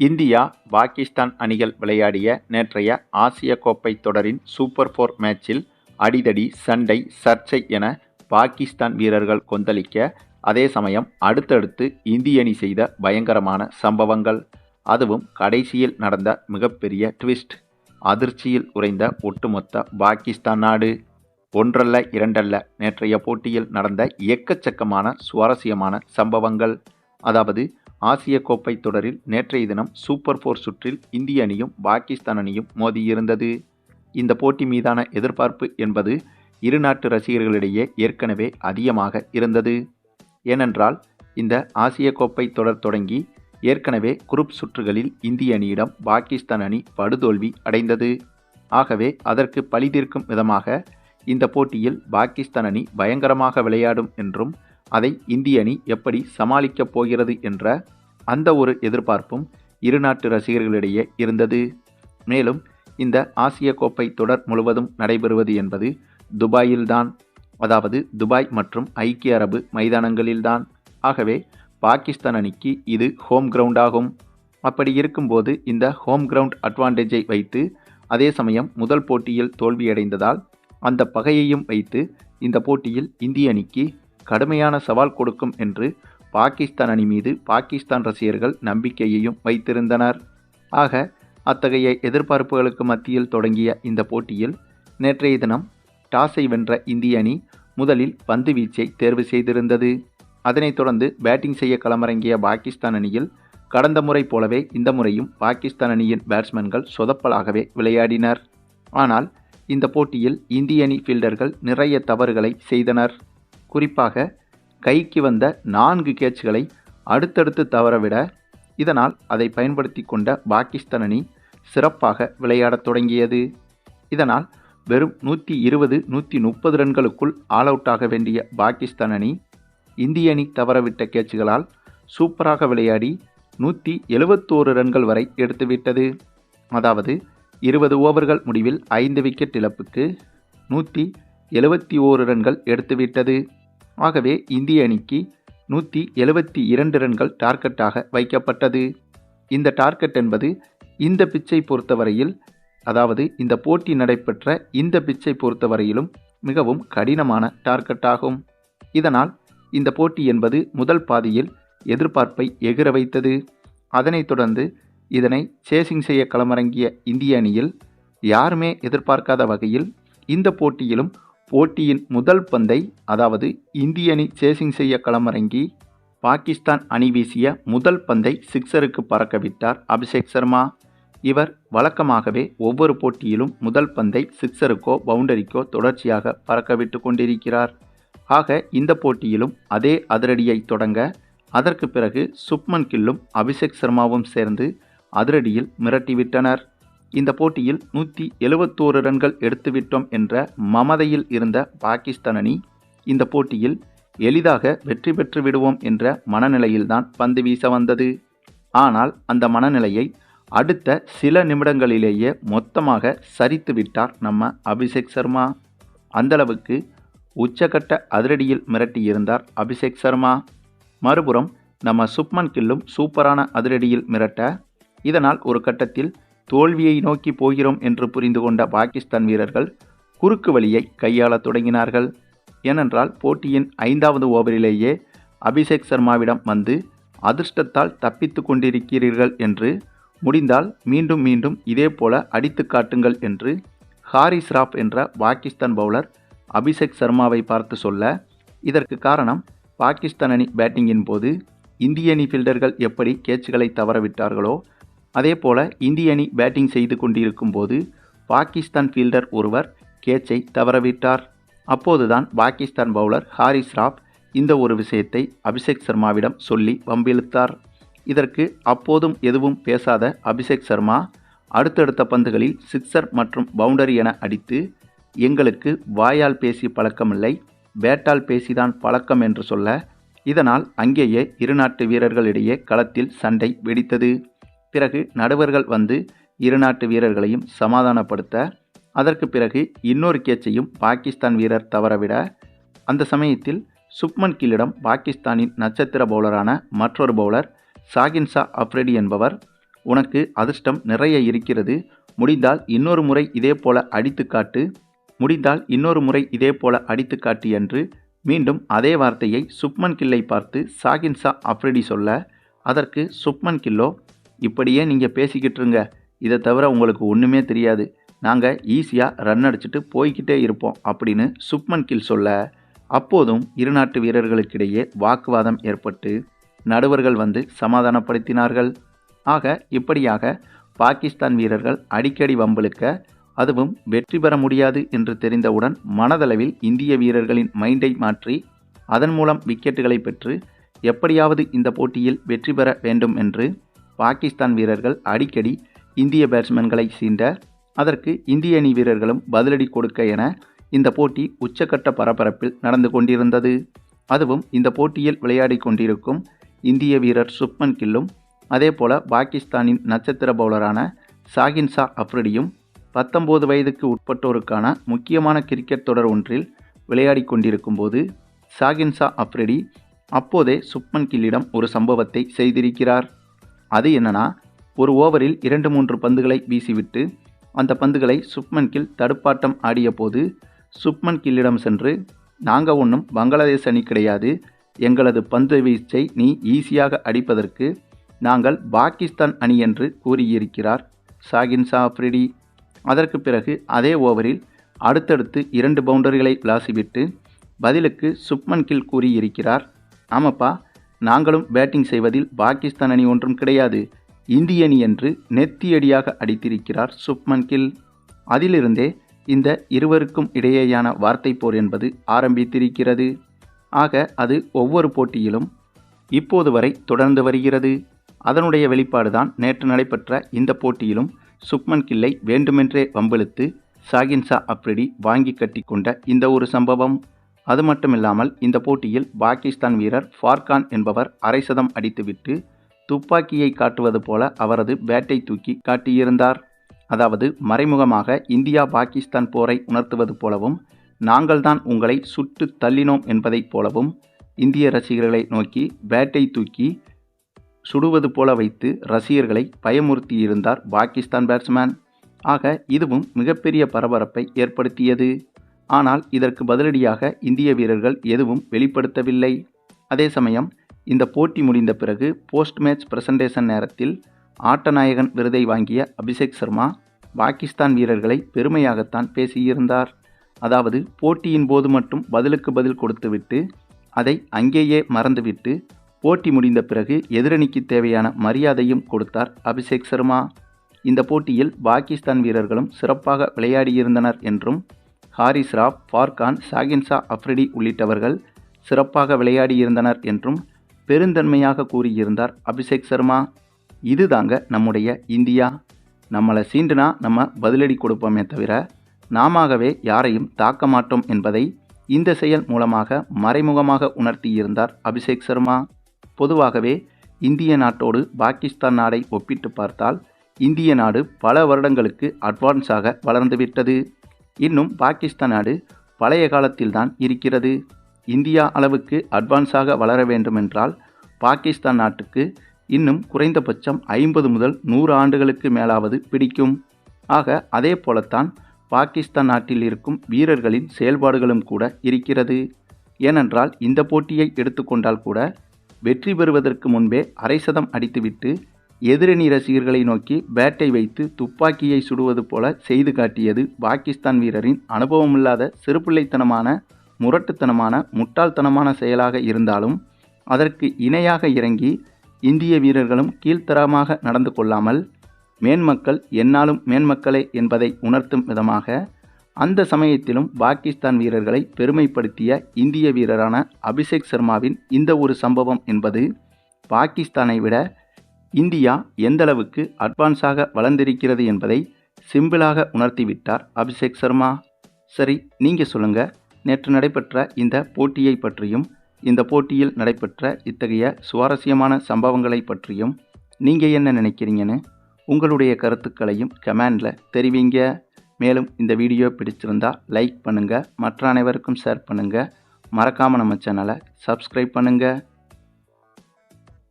India Pakistan அணிகள் விளையாடிய நேற்றைய ஆசிய கோப்பை தொடரின் சூப்பர் ஃபோர் மேட்சில் அடிதடி சண்டை சர்ச்சை என பாகிஸ்தான் வீரர்கள் கொந்தளிக்க அதே சமயம் அடுத்தடுத்து இந்திய அணி செய்த பயங்கரமான சம்பவங்கள். அதுவும் கடைசியில் நடந்த மிகப்பெரிய ட்விஸ்ட். அதிர்ச்சியில் உறைந்த ஒட்டுமொத்த பாகிஸ்தான் நாடு. ஒன்றல்ல இரண்டல்ல நேற்றைய போட்டியில் நடந்த எக்கச்சக்கமான சுவாரஸ்யமான சம்பவங்கள். அதாவது ஆசிய கோப்பை தொடரில் நேற்றைய தினம் சூப்பர் ஃபோர் சுற்றில் இந்திய அணியும் பாகிஸ்தான் அணியும் மோதியிருந்தது. இந்த போட்டி மீதான எதிர்பார்ப்பு என்பது இரு நாட்டு ரசிகர்களிடையே ஏற்கனவே அதிகமாக இருந்தது. ஏனென்றால் இந்த ஆசிய கோப்பை தொடர் தொடங்கி ஏற்கனவே குரூப் சுற்றுகளில் இந்திய அணியிடம் பாகிஸ்தான் அணி படுதோல்வி அடைந்தது. ஆகவே அதற்கு பழிதீர்க்கும் விதமாக இந்த போட்டியில் பாகிஸ்தான் அணி பயங்கரமாக விளையாடும் என்றும் அதை இந்திய அணி எப்படி சமாளிக்கப் போகிறது என்ற அந்த ஒரு எதிர்பார்ப்பும் இரு நாட்டு ரசிகர்களிடையே இருந்தது. மேலும் இந்த ஆசிய கோப்பை தொடர் முழுவதும் நடைபெறுவது என்பது துபாயில்தான். அதாவது துபாய் மற்றும் ஐக்கிய அரபு மைதானங்களில்தான். ஆகவே பாகிஸ்தான் அணிக்கு இது ஹோம் கிரவுண்ட் ஆகும். அப்படி இருக்கும்போது இந்த ஹோம் கிரவுண்ட் அட்வான்டேஜை வைத்து அதே சமயம் முதல் போட்டியில் தோல்வியடைந்ததால் அந்த பகையையும் வைத்து இந்த போட்டியில் இந்திய அணிக்கு கடுமையான சவால் கொடுக்கும் என்று பாகிஸ்தான் அணி மீது பாகிஸ்தான் ரசிகர்கள் நம்பிக்கையையும் வைத்திருந்தனர். ஆக அத்தகைய எதிர்பார்ப்புகளுக்கு மத்தியில் தொடங்கிய இந்த போட்டியில் நேற்றைய தினம் டாஸை வென்ற இந்திய அணி முதலில் பந்து வீச்சை தேர்வு செய்திருந்தது. அதனைத் தொடர்ந்து பேட்டிங் செய்ய களமிறங்கிய பாகிஸ்தான் அணியில் கடந்த முறை போலவே இந்த முறையும் பாகிஸ்தான் அணியின் பேட்ஸ்மேன்கள் சொதப்பலாகவே விளையாடினர். ஆனால் இந்த போட்டியில் இந்திய அணி ஃபீல்டர்கள் நிறைய தவறுகளை செய்தனர். குறிப்பாக கைக்கு வந்த நான்கு கேட்ச்களை அடுத்தடுத்து தவறவிட இதனால் அதை பயன்படுத்தி கொண்ட பாகிஸ்தான் அணி சிறப்பாக விளையாடத் தொடங்கியது. இதனால் வெறும் நூற்றி இருபது நூற்றி முப்பது ரன்களுக்குள் ஆல் அவுட் ஆக வேண்டிய பாகிஸ்தான் அணி இந்திய அணி தவறவிட்ட கேட்சுகளால் சூப்பராக விளையாடி நூற்றி எழுபத்தோரு ரன்கள் வரை எடுத்துவிட்டது. அதாவது இருபது ஓவர்கள் முடிவில் ஐந்து விக்கெட் இழப்புக்கு நூற்றி எழுபத்தி ஓரு ரன்கள் எடுத்துவிட்டது. ஆகவே இந்திய அணிக்கு நூற்றி எழுபத்தி இரண்டு ரன்கள் டார்கெட்டாக வைக்கப்பட்டது. இந்த டார்கெட் என்பது இந்த பிச்சை பொறுத்தவரையில் அதாவது இந்த போட்டி நடைபெற்ற இந்த பிச்சை பொறுத்தவரையிலும் மிகவும் கடினமான டார்கெட் ஆகும் இதனால் இந்த போட்டி என்பது முதல் பாதியில் எதிர்பார்ப்பை எகிர வைத்தது. அதனைத் தொடர்ந்து இதனை சேசிங் செய்ய களமிறங்கிய இந்திய அணியில் யாருமே எதிர்பார்க்காத வகையில் இந்த போட்டியிலும் போட்டியின் முதல் பந்தை அதாவது இந்திய அணி சேசிங் செய்ய களமிறங்கி பாகிஸ்தான் அணி வீசிய முதல் பந்தை சிக்ஸருக்கு பறக்கவிட்டார் அபிஷேக் சர்மா. இவர் வழக்கமாகவே ஒவ்வொரு போட்டியிலும் முதல் பந்தை சிக்ஸருக்கோ பவுண்டரிக்கோ தொடர்ச்சியாக பறக்கவிட்டு கொண்டிருக்கிறார். ஆக இந்த போட்டியிலும் அதே அதிரடியை தொடங்க அதற்கு பிறகு சுப்மன் கில்லும் அபிஷேக் சர்மாவும் சேர்ந்து அதிரடியில் மிரட்டிவிட்டனர். இந்த போட்டியில் நூற்றி எழுபத்தோரு ரன்கள் எடுத்துவிட்டோம் என்ற மமதையில் இருந்த பாகிஸ்தான் அணி இந்த போட்டியில் எளிதாக வெற்றி பெற்று விடுவோம் என்ற மனநிலையில்தான் பந்து வீச வந்தது. ஆனால் அந்த மனநிலையை அடுத்த சில நிமிடங்களிலேயே மொத்தமாக சரித்து விட்டார் நம்ம அபிஷேக் சர்மா. அந்தளவுக்கு உச்சகட்ட அதிரடியில் மிரட்டியிருந்தார் அபிஷேக் சர்மா. மறுபுறம் நம்ம சுப்மன் கில்லும் சூப்பரான அதிரடியில் மிரட்ட இதனால் ஒரு கட்டத்தில் தோல்வியை நோக்கி போகிறோம் என்று புரிந்து கொண்ட பாகிஸ்தான் வீரர்கள் குறுக்கு வழியை கையாளத் தொடங்கினார்கள். ஏனென்றால் போட்டியின் ஐந்தாவது ஓவரிலேயே அபிஷேக் சர்மாவிடம் வந்து அதிர்ஷ்டத்தால் தப்பித்து கொண்டிருக்கிறீர்கள் என்று முடிந்தால் மீண்டும் மீண்டும் இதே போல அடித்து காட்டுங்கள் என்று ஹாரிஸ் ராப் என்ற பாகிஸ்தான் பவுலர் அபிஷேக் சர்மாவை பார்த்து சொல்ல இதற்கு காரணம் பாகிஸ்தான் அணி பேட்டிங்கின் போது இந்திய அணி ஃபீல்டர்கள் எப்படி கேட்சுகளை தவறவிட்டார்களோ அதே போல இந்திய அணி பேட்டிங் செய்து கொண்டிருக்கும் போது பாகிஸ்தான் ஃபீல்டர் ஒருவர் கேட்சை தவறவிட்டார். அப்போதுதான் பாகிஸ்தான் பவுலர் ஹாரிஸ் ராப் இந்த ஒரு விஷயத்தை அபிஷேக் சர்மாவிடம் சொல்லி வம்பிழுத்தார். இதற்கு அப்போதும் எதுவும் பேசாத அபிஷேக் சர்மா அடுத்தடுத்த பந்துகளில் சிக்ஸர் மற்றும் பவுண்டரி என அடித்து எங்களுக்கு வாயால் பேசி பழக்கமில்லை பேட்டால் பேசிதான் பழக்கம் என்று சொல்ல இதனால் அங்கேயே இரு நாட்டு வீரர்களிடையே களத்தில் சண்டை வெடித்தது. பிறகு நடுவர்கள் வந்து இரு நாட்டு வீரர்களையும் சமாதானப்படுத்த அதற்கு பிறகு இன்னொரு கேச்சையும் பாகிஸ்தான் வீரர் தவறவிட அந்த சமயத்தில் சுப்மன் கில்லிடம் பாகிஸ்தானின் நட்சத்திர பவுலரான மற்றொரு பவுலர் சாகின்சா அப்ரெடி என்பவர் உனக்கு அதிர்ஷ்டம் நிறைய இருக்கிறது. முடிந்தால் இன்னொரு முறை இதே போல அடித்து காட்டு. முடிந்தால் இன்னொரு முறை இதே போல அடித்து காட்டு என்று மீண்டும் அதே வார்த்தையை சுப்மன் கில்லை பார்த்து சாகின்சா அப்ரெடி சொல்ல அதற்கு சுப்மன் கில்லோ இப்படியே நீங்கள் பேசிக்கிட்டு இருங்க இதை தவிர உங்களுக்கு ஒன்றுமே தெரியாது. நாங்கள் ஈஸியாக ரன் அடிச்சுட்டு போய்கிட்டே இருப்போம் அப்படின்னு சுப்மன் கில் சொல்ல அப்போதும் இரு நாட்டு வீரர்களுக்கிடையே வாக்குவாதம் ஏற்பட்டு நடுவர்கள் வந்து சமாதானப்படுத்தினார்கள். ஆக இப்படியாக பாகிஸ்தான் வீரர்கள் அடிக்கடி வம்பளுக்க அதுவும் வெற்றி பெற முடியாது என்று தெரிந்தவுடன் மனதளவில் இந்திய வீரர்களின் மைண்டை மாற்றி அதன் மூலம் விக்கெட்டுகளை பெற்று எப்படியாவது இந்த போட்டியில் வெற்றி பெற வேண்டும் என்று பாகிஸ்தான் வீரர்கள் அடிக்கடி இந்திய பேட்ஸ்மேன்களை சீண்ட அதற்கு இந்திய அணி வீரர்களும் பதிலடி கொடுக்க என இந்த போட்டி உச்சக்கட்ட பரபரப்பில் நடந்து கொண்டிருந்தது. அதுவும் இந்த போட்டியில் விளையாடி கொண்டிருக்கும் இந்திய வீரர் சுப்மன் கில்லும் அதேபோல பாகிஸ்தானின் நட்சத்திர பவுலரான சாகின் ஷா அப்ரிடியும் வயதுக்கு உட்பட்டோருக்கான முக்கியமான கிரிக்கெட் தொடர் ஒன்றில் விளையாடி கொண்டிருக்கும் போது சாகின் ஷா அப்ரிடி அப்போதே சுப்மன் கில்லிடம் ஒரு சம்பவத்தை செய்திருக்கிறார். அது என்னன்னா ஒரு ஓவரில் இரண்டு மூன்று பந்துகளை வீசிவிட்டு அந்த பந்துகளை சுப்மன் கில் தடுப்பாட்டம் ஆடிய போது சுப்மன் கில்லிடம் சென்று நாங்கள் ஒன்றும் பங்களாதேஷ் அணி கிடையாது. எங்களது பந்து வீச்சை நீ ஈஸியாக அடிப்பதற்கு நாங்கள் பாகிஸ்தான் அணி என்று கூறியிருக்கிறார் சாகின் ஷா அதற்கு பிறகு அதே ஓவரில் அடுத்தடுத்து இரண்டு பவுண்டரிகளை விளாசிவிட்டு பதிலுக்கு சுப்மன் கில் கூறியிருக்கிறார் ஆமாப்பா நாங்களும் பேட்டிங் செய்வதில் பாகிஸ்தான் அணி ஒன்றும் கிடையாது. இந்திய அணி என்று நெத்தியடியாக அடித்திருக்கிறார் சுப்மன் கில். அதிலிருந்தே இந்த இருவருக்கும் இடையேயான வார்த்தை போர் என்பது ஆரம்பித்திருக்கிறது. ஆக அது ஒவ்வொரு போட்டியிலும் இப்போது வரை தொடர்ந்து வருகிறது. அதனுடைய வெளிப்பாடுதான் நேற்று நடைபெற்ற இந்த போட்டியிலும் சுக்மன் கில்லை வேண்டுமென்றே வம்பிழுத்து சாகின்சா அப்ரிடி வாங்கி கட்டி கொண்ட இந்த ஒரு சம்பவம். அது மட்டுமில்லாமல் இந்த போட்டியில் பாகிஸ்தான் வீரர் ஃபார்கான் என்பவர் அரை சதம் அடித்துவிட்டு துப்பாக்கியை காட்டுவது போல அவரது பேட்டை தூக்கி காட்டியிருந்தார். அதாவது மறைமுகமாக இந்தியா பாகிஸ்தான் போரை உணர்த்துவது போலவும் நாங்கள்தான் உங்களை சுட்டு தள்ளினோம் என்பதைப் போலவும் இந்திய ரசிகர்களை நோக்கி பேட்டை தூக்கி சுடுவது போல வைத்து ரசிகர்களை பயமுறுத்தியிருந்தார் பாகிஸ்தான் பேட்ஸ்மேன். ஆக இதுவும் மிகப்பெரிய பரபரப்பை ஏற்படுத்தியது. ஆனால் இதற்கு பதிலடியாக இந்திய வீரர்கள் எதுவும் வெளிப்படுத்தவில்லை. அதே சமயம் இந்த போட்டி முடிந்த பிறகு போஸ்ட் மேட்ச் பிரசன்டேஷன் நேரத்தில் ஆட்டநாயகன் விருதை வாங்கிய அபிஷேக் சர்மா பாகிஸ்தான் வீரர்களை பெருமையாகத்தான் பேசியிருந்தார். அதாவது போட்டியின் போது மட்டும் பதிலுக்கு பதில் கொடுத்துவிட்டு அதை அங்கேயே மறந்துவிட்டு போட்டி முடிந்த பிறகு எதிரணிக்கு தேவையான மரியாதையும் கொடுத்தார் அபிஷேக் சர்மா. இந்த போட்டியில் பாகிஸ்தான் வீரர்களும் சிறப்பாக விளையாடியிருந்தனர் என்றும் ஹாரிஸ் ராவ் ஃபார்கான் சாகின்சா அஃப்ரிடி உள்ளிட்டவர்கள் சிறப்பாக விளையாடியிருந்தனர் என்றும் பெருந்தன்மையாக கூறியிருந்தார் அபிஷேக் சர்மா. இதுதாங்க நம்முடைய இந்தியா. நம்மளை சீண்டுனா நம்ம பதிலடி கொடுப்போமே தவிர நாமவே யாரையும் தாக்க மாட்டோம் என்பதை இந்த செயல் மூலமாக மறைமுகமாக உணர்த்தியிருந்தார் அபிஷேக் சர்மா. பொதுவாகவே இந்திய நாட்டோடு பாகிஸ்தான் நாடை ஒப்பிட்டு பார்த்தால் இந்திய நாடு பல வருடங்களுக்கு அட்வான்ஸாக வளர்ந்துவிட்டது. இன்னும் பாகிஸ்தான் நாடு பழைய காலத்தில்தான் இருக்கிறது. இந்தியா அளவுக்கு அட்வான்ஸாக வளர வேண்டுமென்றால் பாகிஸ்தான் நாட்டுக்கு இன்னும் குறைந்தபட்சம் ஐம்பது முதல் நூறு ஆண்டுகளுக்கு மேலாவது பிடிக்கும். ஆக அதே போலத்தான் பாகிஸ்தான் நாட்டில் இருக்கும் வீரர்களின் செயல்பாடுகளும் கூட இருக்கிறது. ஏனென்றால் இந்த போட்டியை எடுத்துக்கொண்டால் கூட வெற்றி பெறுவதற்கு முன்பே அரை சதம் அடித்துவிட்டு எதிரணி ரசிகர்களை நோக்கி பேட்டை வைத்து துப்பாக்கியை சுடுவது போல செய்து காட்டியது பாகிஸ்தான் வீரரின் அனுபவமில்லாத சிறுபிள்ளைத்தனமான முரட்டுத்தனமான முட்டாள்தனமான செயலாக இருந்தாலும் அதற்கு இணையாக இறங்கி இந்திய வீரர்களும் கீழ்த்தரமாக நடந்து கொள்ளாமல் மேன்மக்கள் என்னாலும் மேன்மக்களே என்பதை உணர்த்தும் விதமாக அந்த சமயத்திலும் பாகிஸ்தான் வீரர்களை பெருமைப்படுத்திய இந்திய வீரரான அபிஷேக் சர்மாவின் இந்த ஒரு சம்பவம் என்பது பாகிஸ்தானை விட இந்தியா எந்தளவுக்கு அட்வான்ஸாக வளர்ந்திருக்கிறது என்பதை சிம்பிளாக உணர்த்திவிட்டார் அபிஷேக் சர்மா. சரி நீங்கள் சொல்லுங்கள் நேற்று நடைபெற்ற இந்த போட்டியை பற்றியும் இந்த போட்டியில் நடைபெற்ற இத்தகைய சுவாரஸ்யமான சம்பவங்களை பற்றியும் நீங்கள் என்ன நினைக்கிறீங்கன்னு உங்களுடைய கருத்துக்களையும் கமெண்டில் தெரிவிங்க. மேலும் இந்த வீடியோ பிடிச்சிருந்தா லைக் பண்ணுங்கள் மற்ற அனைவருக்கும் ஷேர் பண்ணுங்கள் மறக்காமல் நம்ம சேனலை சப்ஸ்கிரைப் பண்ணுங்கள்